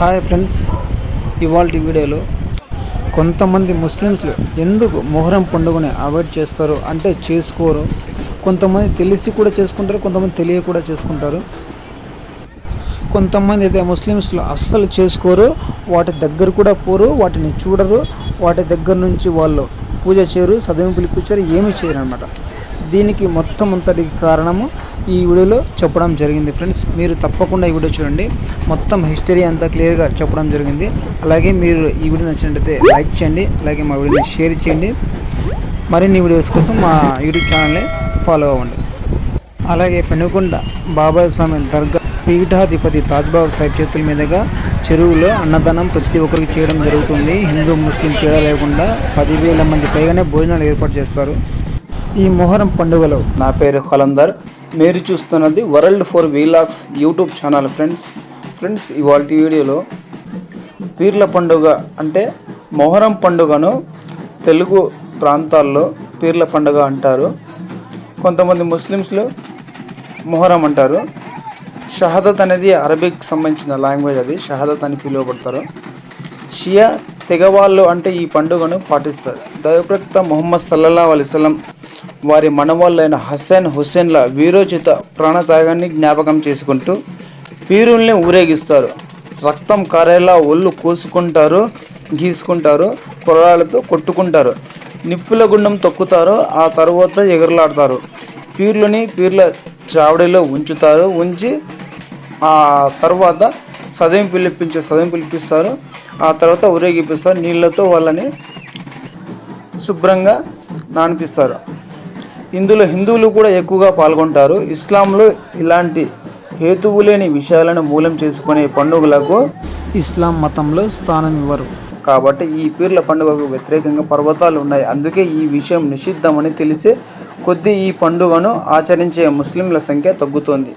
Hi friends ఇవాళ వీడియోలో కొంతమంది ముస్లిమ్స్లు ఎందుకు మొహరం పండుగని అవాయిడ్ చేస్తారు అంటే చేసుకోరు? కొంతమంది తెలిసి కూడా చేసుకుంటారు కొంతమంది తెలియ కూడా చేసుకుంటారు. కొంతమంది అయితే ముస్లిమ్స్లో అస్సలు చేసుకోరు వాటి దగ్గర కూడా పోరు వాటిని చూడరు వాటి దగ్గర నుంచి వాళ్ళు పూజ చేయరు సదయం పిలిపించారు ఏమీ చేయరు అనమాట దీనికి మొత్తం అంతటికి కారణము ఈ వీడియోలో చెప్పడం జరిగింది. ఫ్రెండ్స్ మీరు తప్పకుండా ఈ వీడియో చూడండి. మొత్తం హిస్టరీ అంతా క్లియర్గా చెప్పడం జరిగింది. అలాగే మీరు ఈ వీడియో నచ్చినట్టయితే లైక్ చేయండి. అలాగే మా వీడియోని షేర్ చేయండి. మరిన్ని వీడియోస్ కోసం మా యూట్యూబ్ ఛానల్ని ఫాలో అవ్వండి. అలాగే పెనుకొండ బాబాయ్ స్వామి దర్గా పీఠాధిపతి తాజ్బాబు సాహెబ్ చేతుల మీదుగా చెరువులో అన్నదానం ప్రతి ఒక్కరికి చేయడం జరుగుతుంది. హిందూ ముస్లిం తేడా లేకుండా పదివేల మంది పైగానే భోజనాలు ఏర్పాటు చేస్తారు. ఈ మొహరం పండుగలో నా పేరు హలందర్ మీరు చూస్తున్నది world for vlogs YouTube channel friends. Friends ఇవాళ వీడియోలో పీర్ల పండుగ అంటే మొహరం పండుగను తెలుగు ప్రాంతాల్లో పీర్ల పండుగ అంటారు. కొంతమంది ముస్లిమ్స్లు మొహరం అంటారు. షహదత్ అనేది అరబిక్ సంబంధించిన లాంగ్వేజ్ అది. షహదత్ అని పిలువబడతారు. షియా తెగవాళ్ళు అంటే ఈ పండుగను పాటిస్తారు. దైవప్రక్త మొహమ్మద్ సల్లల్లా అలిస్లం వారి మనవాళ్ళైన హసన్ హుస్సేన్ల వీరోచిత ప్రాణత్యాగాన్ని జ్ఞాపకం చేసుకుంటూ పీరుల్ని ఊరేగిస్తారు. రక్తం కారేలా ఒళ్ళు కోసుకుంటారు గీసుకుంటారు కొరడాలతో కొట్టుకుంటారు. నిప్పుల గుండం తొక్కుతారు ఆ తర్వాత ఎగురలాడతారు. పీర్లని పీర్ల చావడిలో ఉంచుతారు ఉంచి ఆ తర్వాత సదయం పిలిపించే సదయం పిలిపిస్తారు. ఆ తర్వాత ఊరేగిపిస్తారు నీళ్ళతో వాళ్ళని శుభ్రంగా నానిపిస్తారు. ఇందులో హిందువులు కూడా ఎక్కువగా పాల్గొంటారు. ఇస్లాంలో ఇలాంటి హేతువు లేని విషయాలను మూలం చేసుకునే పండుగలకు ఇస్లాం మతంలో స్థానం ఇవ్వరు. కాబట్టి ఈ పీర్ల పండుగకు వ్యతిరేకంగా పర్వతాలు ఉన్నాయి. అందుకే ఈ విషయం నిషిద్ధమని తెలిసే కొద్దీ ఈ పండుగను ఆచరించే ముస్లింల సంఖ్య తగ్గుతోంది.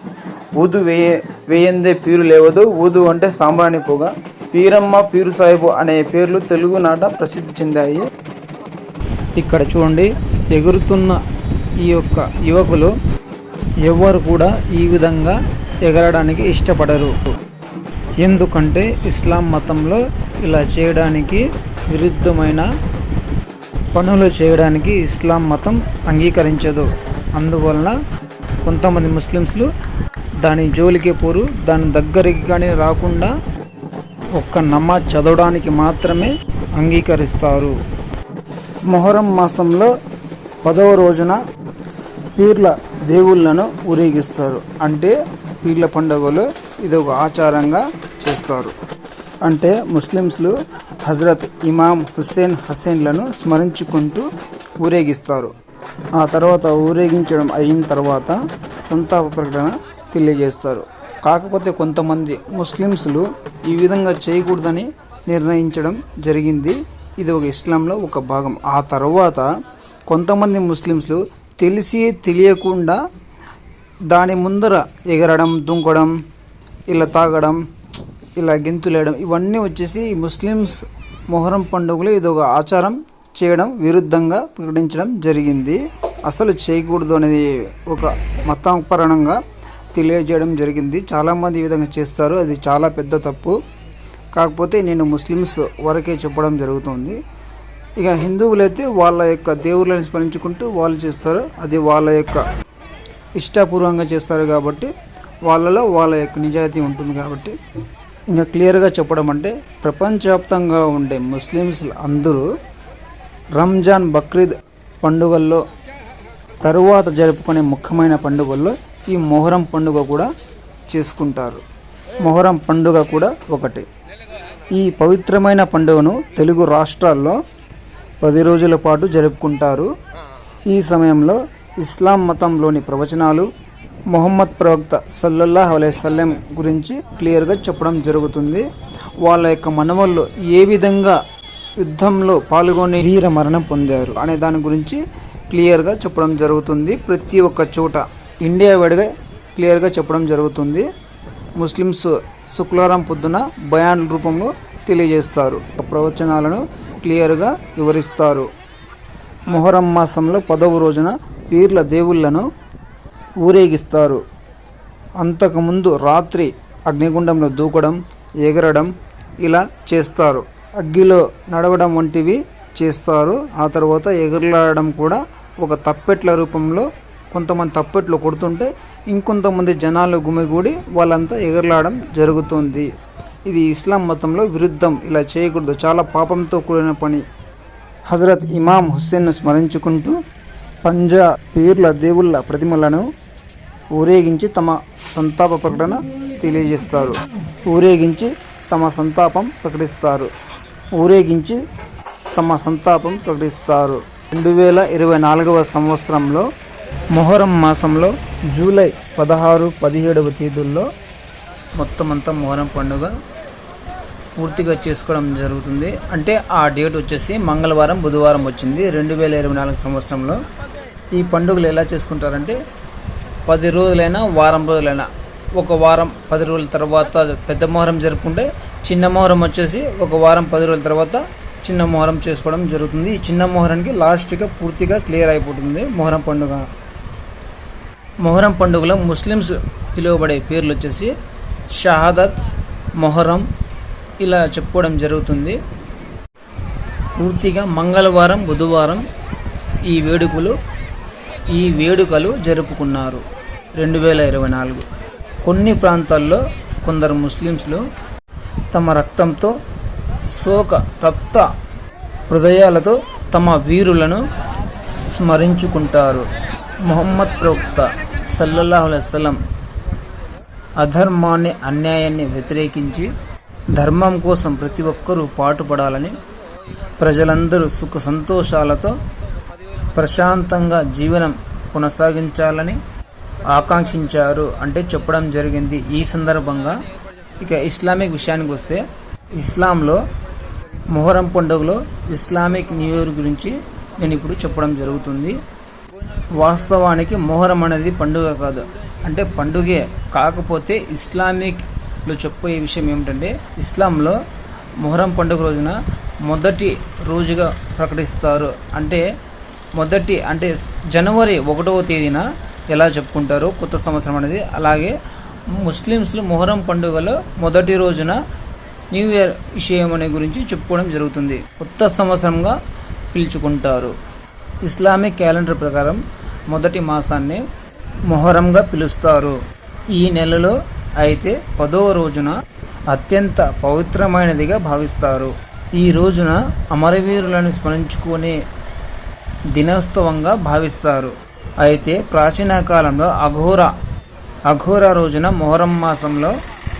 ఊదు వేయ వేయందే పీరు లేవదు. ఊదు అంటే సాంబ్రాణి పొగ. పీరమ్మ పీరు సాహిబు అనే పేర్లు తెలుగు నాట ప్రసిద్ధి చెందాయి. ఇక్కడ చూడండి ఎగురుతున్న ఈ యొక్క యువకులు ఎవ్వరు కూడా ఈ విధంగా ఎగరడానికి ఇష్టపడరు. ఎందుకంటే ఇస్లాం మతంలో ఇలా చేయడానికి విరుద్ధమైన పనులు చేయడానికి ఇస్లాం మతం అంగీకరించదు. అందువలన కొంతమంది ముస్లిమ్స్లు దాని జోలికి పోరు దాని దగ్గరికి కానీ రాకుండా ఒక్క నమాజ్ చదవడానికి మాత్రమే అంగీకరిస్తారు. మొహరం మాసంలో పదవ రోజున పీర్ల దేవుళ్ళను ఊరేగిస్తారు. అంటే పీర్ల పండుగలో ఇది ఒక ఆచారంగా చేస్తారు. అంటే ముస్లిమ్స్లు హజరత్ ఇమాం హుస్సేన్ హస్సేన్లను స్మరించుకుంటూ ఊరేగిస్తారు. ఆ తర్వాత ఊరేగించడం అయిన తర్వాత సంతాప ప్రకటన తెలియజేస్తారు. కాకపోతే కొంతమంది ముస్లిమ్స్లు ఈ విధంగా చేయకూడదని నిర్ణయించడం జరిగింది. ఇది ఒక ఇస్లాంలో ఒక భాగం. ఆ తర్వాత కొంతమంది ముస్లిమ్స్లు తెలిసి తెలియకుండా దాని ముందర ఎగరడం దుంకడం ఇలా తాగడం ఇలా గెంతులేయడం ఇవన్నీ వచ్చేసి ముస్లిమ్స్ మొహరం పండుగలో ఇది ఒక ఆచారం చేయడం విరుద్ధంగా ప్రకటించడం జరిగింది. అసలు చేయకూడదు అనేది ఒక మతపరణంగా తెలియజేయడం జరిగింది. చాలామంది ఈ విధంగా చేస్తారు. అది చాలా పెద్ద తప్పు. కాకపోతే నేను ముస్లిమ్స్ వరకే చెప్పడం జరుగుతుంది. ఇక హిందువులైతే వాళ్ళ యొక్క దేవుళ్ళని స్మరించుకుంటూ వాళ్ళు చేస్తారు. అది వాళ్ళ యొక్క ఇష్టపూర్వంగా చేస్తారు కాబట్టి వాళ్ళలో వాళ్ళ యొక్క నిజాయితీ ఉంటుంది కాబట్టి. ఇంకా క్లియర్గా చెప్పడం అంటే ప్రపంచవ్యాప్తంగా ఉండే ముస్లిమ్స్ అందరూ రంజాన్ బక్రీద్ పండుగల్లో తరువాత జరుపుకునే ముఖ్యమైన పండుగల్లో ఈ మొహరం పండుగ కూడా చేసుకుంటారు. మొహరం పండుగ కూడా ఒకటి. ఈ పవిత్రమైన పండుగను తెలుగు రాష్ట్రాల్లో పది రోజుల పాటు జరుపుకుంటారు. ఈ సమయంలో ఇస్లాం మతంలోని ప్రవచనాలు మొహమ్మద్ ప్రవక్త సల్లల్లాహ్ అలైసల్లం గురించి క్లియర్గా చెప్పడం జరుగుతుంది. వాళ్ళ యొక్క మనవల్లో ఏ విధంగా యుద్ధంలో పాల్గొని వీర మరణం పొందారు అనే దాని గురించి క్లియర్గా చెప్పడం జరుగుతుంది. ప్రతి ఒక్క చోట ఇండియా వైడ్గా క్లియర్గా చెప్పడం జరుగుతుంది. ముస్లిమ్స్ శుక్రవారం పొద్దున బయాన్ రూపంలో తెలియజేస్తారు. ప్రవచనాలను క్లియర్గా వివరిస్తారు. మొహరం మాసంలో పదవ రోజున పీర్ల దేవుళ్ళను ఊరేగిస్తారు. అంతకుముందు రాత్రి అగ్నిగుండంలో దూకడం ఎగరడం ఇలా చేస్తారు. అగ్గిలో నడవడం వంటివి చేస్తారు. ఆ తర్వాత ఎగరలాడడం కూడా ఒక తప్పెట్ల రూపంలో కొంతమంది తప్పెట్లు కొడుతుంటే ఇంకొంతమంది జనాలు గుమిగూడి వాళ్ళంతా ఎగురులాడడం జరుగుతుంది. ఇది ఇస్లాం మతంలో విరుద్ధం. ఇలా చేయకూడదు. చాలా పాపంతో కూడిన పని. హజరత్ ఇమాం హుస్సేన్ను స్మరించుకుంటూ పంజా పేర్ల దేవుళ్ళ ప్రతిమలను ఊరేగించి తమ సంతాప ప్రకటన తెలియజేస్తారు. ఊరేగించి తమ సంతాపం ప్రకటిస్తారు. ఊరేగించి తమ సంతాపం ప్రకటిస్తారు. రెండు వేల ఇరవై నాలుగవ సంవత్సరంలో మొహరం మాసంలో జూలై పదహారు పదిహేడవ తేదీల్లో మొత్తం అంతా మొహరం పండుగ పూర్తిగా చేసుకోవడం జరుగుతుంది. అంటే ఆ డేట్ వచ్చేసి మంగళవారం బుధవారం వచ్చింది. రెండు వేల ఇరవై నాలుగు సంవత్సరంలో ఈ పండుగలు ఎలా చేసుకుంటారంటే పది రోజులైనా వారం రోజులైనా ఒక వారం పది రోజుల తర్వాత పెద్ద మొహరం జరుపుకుంటే చిన్న మొహరం వచ్చేసి ఒక వారం పది రోజుల తర్వాత చిన్న మొహరం చేసుకోవడం జరుగుతుంది. ఈ చిన్న మొహరానికి లాస్ట్గా పూర్తిగా క్లియర్ అయిపోతుంది మొహరం పండుగ. మొహరం పండుగలో ముస్లిమ్స్ పిలువబడే పేర్లు వచ్చేసి షహాదత్ మొహరం ఇలా చెప్పుకోవడం జరుగుతుంది. పూర్తిగా మంగళవారం బుధవారం ఈ వేడుకలు ఈ వేడుకలు జరుపుకున్నారు. రెండు వేల ఇరవై నాలుగు. కొన్ని ప్రాంతాల్లో కొందరు ముస్లిమ్స్లు తమ రక్తంతో శోక తప్త హృదయాలతో తమ వీరులను స్మరించుకుంటారు. మొహమ్మద్ ప్రవక్త సల్లల్లాహు అలైహి అధర్మాన్ని అన్యాయాన్ని వ్యతిరేకించి ధర్మం కోసం ప్రతి ఒక్కరూ పాటుపడాలని ప్రజలందరూ సుఖ సంతోషాలతో ప్రశాంతంగా జీవనం కొనసాగించాలని ఆకాంక్షించారు అంటే చెప్పడం జరిగింది. ఈ సందర్భంగా ఇక ఇస్లామిక్ విషయానికి వస్తే ఇస్లాంలో మొహరం పండుగలో ఇస్లామిక్ న్యూ ఇయర్ గురించి నేను ఇప్పుడు చెప్పడం జరుగుతుంది. వాస్తవానికి మొహరం అనేది పండుగ కాదు. అంటే పండుగే కాకపోతే ఇస్లామిక్లో చెప్పే విషయం ఏమిటంటే ఇస్లాంలో మొహరం పండుగ రోజున మొదటి రోజుగా ప్రకటిస్తారు. అంటే మొదటి అంటే జనవరి ఒకటవ తేదీన ఎలా చెప్పుకుంటారో కొత్త సంవత్సరం అనేది. అలాగే ముస్లిమ్స్లు మొహరం పండుగలో మొదటి రోజున న్యూ ఇయర్ విషయం అనే గురించి చెప్పుకోవడం జరుగుతుంది. కొత్త సంవత్సరంగా పిలుచుకుంటారు. ఇస్లామిక్ క్యాలెండర్ ప్రకారం మొదటి మాసాన్ని మొహరంగా పిలుస్తారు. ఈ నెలలో అయితే పదవ రోజున అత్యంత పవిత్రమైనదిగా భావిస్తారు. ఈ రోజున అమరవీరులను స్మరించుకునే దినోత్సవంగా భావిస్తారు. అయితే ప్రాచీన కాలంలో అఘోర అఘోర రోజున మొహరం మాసంలో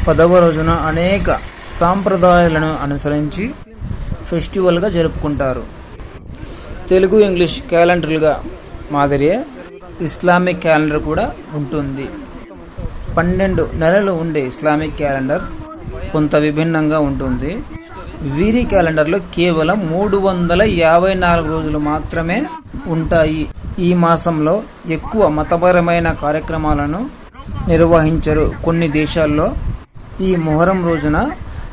పదవ రోజున అనేక సాంప్రదాయాలను అనుసరించి ఫెస్టివల్గా జరుపుకుంటారు. తెలుగు ఇంగ్లీష్ క్యాలెండర్లుగా మాదిరియే ఇస్లామిక్ క్యాలెండర్ కూడా ఉంటుంది. పన్నెండు నెలలు ఉండే ఇస్లామిక్ క్యాలెండర్ కొంత విభిన్నంగా ఉంటుంది. వీరి క్యాలెండర్లో కేవలం మూడు వందల యాభై నాలుగు రోజులు మాత్రమే ఉంటాయి. ఈ మాసంలో ఎక్కువ మతపరమైన కార్యక్రమాలను నిర్వహించరు కొన్ని దేశాల్లో. ఈ మొహరం రోజున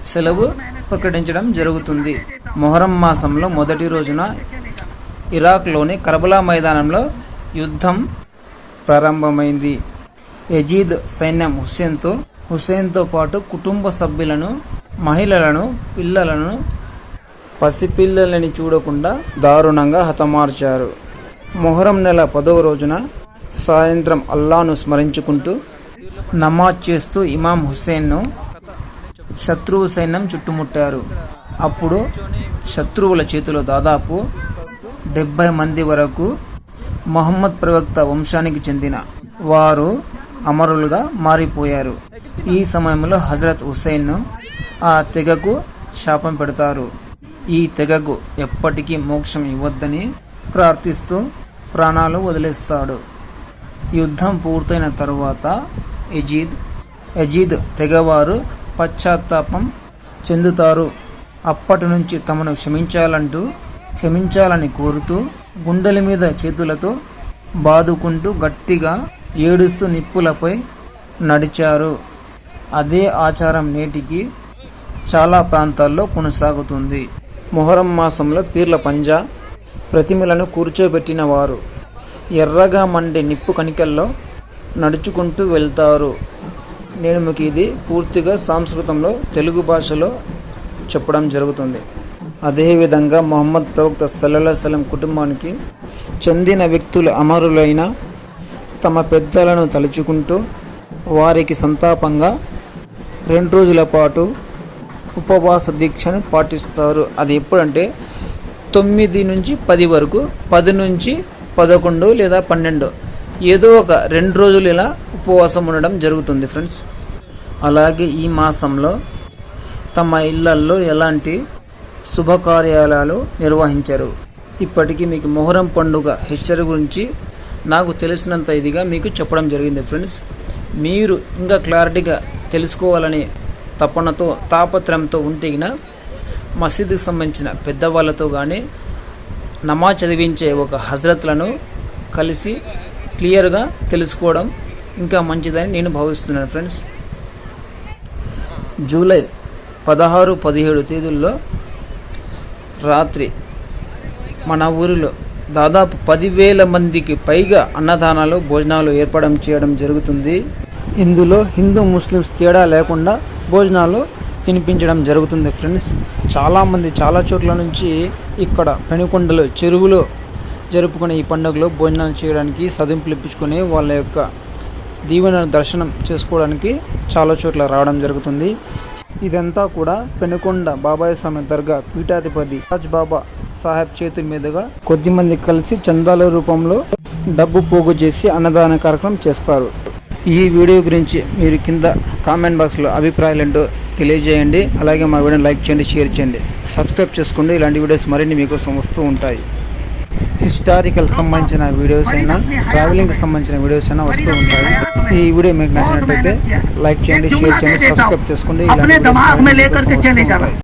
సెలవు ప్రకటించడం జరుగుతుంది. మొహరం మాసంలో మొదటి రోజున ఇరాక్లోని కర్బలా మైదానంలో యుద్ధం ప్రారంభమైంది. యజీద్ సైన్యం హుస్సేన్తో హుస్సేన్తో పాటు కుటుంబ సభ్యులను మహిళలను పిల్లలను పసిపిల్లలని చూడకుండా దారుణంగా హతమార్చారు. మొహరం నెల పదవ రోజున సాయంత్రం అల్లాను స్మరించుకుంటూ నమాజ్ చేస్తూ ఇమాం హుస్సేన్ను శత్రువు సైన్యం చుట్టుముట్టారు. అప్పుడు శత్రువుల చేతిలో దాదాపు డెబ్బై మంది వరకు మహమ్మద్ ప్రవక్త వంశానికి చెందిన వారు అమరులుగా మారిపోయారు. ఈ సమయంలో హజరత్ హుస్సేన్ను ఆ తెగకు శాపం పెడతారు. ఈ తెగకు ఎప్పటికీ మోక్షం ఇవ్వద్దని ప్రార్థిస్తూ ప్రాణాలు వదిలేస్తాడు. యుద్ధం పూర్తయిన తరువాత ఎజీద్ ఎజీద్ తెగవారు పశ్చాత్తాపం చెందుతారు. అప్పటి నుంచి తమను క్షమించాలంటూ క్షమించాలని కోరుతూ గుండెల మీద చేతులతో బాదుకుంటూ గట్టిగా ఏడుస్తూ నిప్పులపై నడిచారు. అదే ఆచారం నేటికి చాలా ప్రాంతాల్లో కొనసాగుతుంది. మొహరం మాసంలో పీర్ల పంజా ప్రతిమలను కూర్చోబెట్టిన వారు ఎర్రగా మండే నిప్పు కణికల్లో నడుచుకుంటూ వెళ్తారు. నేను మీకు ఇది పూర్తిగా సంస్కృతంలో తెలుగు భాషలో చెప్పడం జరుగుతుంది. అదేవిధంగా మొహమ్మద్ ప్రవక్త సల్లల్లా సలం కుటుంబానికి చెందిన వ్యక్తులు అమరులైన తమ పెద్దలను తలుచుకుంటూ వారికి సంతాపంగా రెండు రోజుల పాటు ఉపవాస దీక్షను పాటిస్తారు. అది ఎప్పుడంటే తొమ్మిది నుంచి పది వరకు పది నుంచి పదకొండు లేదా పన్నెండు. ఏదో ఒక రెండు రోజులు ఇలా ఉపవాసం ఉండడం జరుగుతుంది ఫ్రెండ్స్ అలాగే ఈ మాసంలో తమ ఇళ్ళల్లో ఎలాంటి శుభకార్యాలు నిర్వహించరు. ఇప్పటికీ మీకు మొహరం పండుగ హెచ్చరి గురించి నాకు తెలిసినంత ఇదిగా మీకు చెప్పడం జరిగింది ఫ్రెండ్స్. మీరు ఇంకా క్లారిటీగా తెలుసుకోవాలని తపనతో తాపత్రయంతో ఉంటే మసీదుకి సంబంధించిన పెద్దవాళ్ళతో కానీ నమాజ్ చదివించే ఒక హజరత్లను కలిసి క్లియర్గా తెలుసుకోవడం ఇంకా మంచిదని నేను భావిస్తున్నాను ఫ్రెండ్స్. జూలై పదహారు పదిహేడు తేదీల్లో రాత్రి మన ఊరిలో దాదాపు పదివేల మందికి పైగా అన్నదానాలు భోజనాలు ఏర్పడం చేయడం జరుగుతుంది. ఇందులో హిందూ ముస్లిమ్స్ తేడా లేకుండా భోజనాలు తినిపించడం జరుగుతుంది ఫ్రెండ్స్. చాలామంది చాలా చోట్ల నుంచి ఇక్కడ పెనుకొండలు చెరువులో జరుపుకునే ఈ పండుగలో భోజనాలు చేయడానికి సదింపులు ఇప్పించుకొని వాళ్ళ యొక్క దీవెన దర్శనం చేసుకోవడానికి చాలా చోట్ల రావడం జరుగుతుంది. ఇదంతా కూడా పెనుకొండ బాబాయ్ స్వామి దర్గా పీఠాధిపతి రాజ్ బాబా సాహెబ్ చేతుల మీదుగా కొద్దిమంది కలిసి చందాల రూపంలో డబ్బు పోగు చేసి అన్నదాన కార్యక్రమం చేస్తారు. ఈ వీడియో గురించి మీరు కింద కామెంట్ బాక్స్లో అభిప్రాయాలు ఏంటో తెలియజేయండి. అలాగే మా వీడియోని లైక్ చేయండి షేర్ చేయండి. సబ్స్క్రైబ్ చేసుకోండి. ఇలాంటి వీడియోస్ మరిన్ని మీకోసం వస్తూ ఉంటాయి. హిస్టారికల్ సంబంధించిన వీడియోస్ అయినా ట్రావెలింగ్కి సంబంధించిన వీడియోస్ అయినా వస్తూ ఉంటాయి. ఈ వీడియో మీకు నచ్చినట్టయితే లైక్ చేయండి షేర్ చేయండి సబ్స్క్రైబ్ చేసుకోండి. ఇలాంటి